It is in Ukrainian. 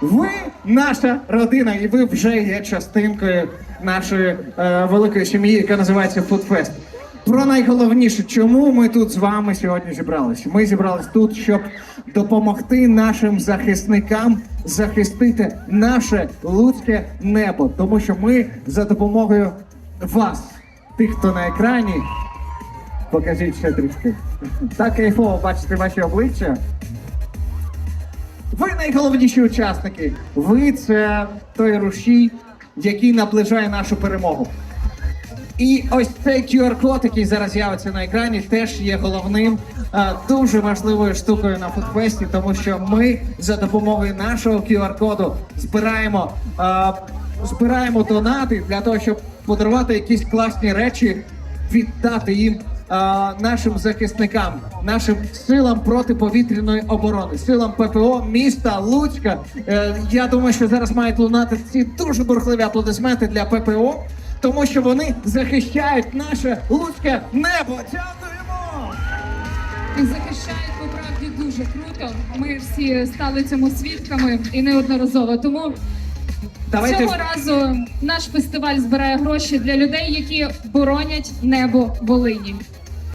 Ви наша родина, і ви вже є частинкою нашої е, великої сім'ї, яка називається Фудфест. Про найголовніше, чому ми тут з вами сьогодні зібралися? Ми зібрались тут, щоб допомогти нашим захисникам захистити наше луцьке небо, тому що ми за допомогою вас, тих, хто на екрані, покажіть ще трішки. Так кайфово бачити ваші обличчя. Найголовніші учасники. Ви це той рушій, який наближає нашу перемогу. І ось цей QR-код, який зараз з'явиться на екрані, теж є головним дуже важливою штукою на фудфесті, тому що ми за допомогою нашого QR-коду збираємо, збираємо донати для того, щоб подарувати якісь класні речі, віддати їм нашим захисникам, нашим силам протиповітряної оборони, силам ППО міста Луцька. Е, я думаю, що зараз мають лунати ці дуже бурхливі аплодисменти для ППО, тому що вони захищають наше луцьке небо. Дякуємо! І захищають по правді дуже круто. Ми всі стали цьому свідками і неодноразово. Тому Давайте цього разу наш фестиваль збирає гроші для людей, які боронять небо Волині.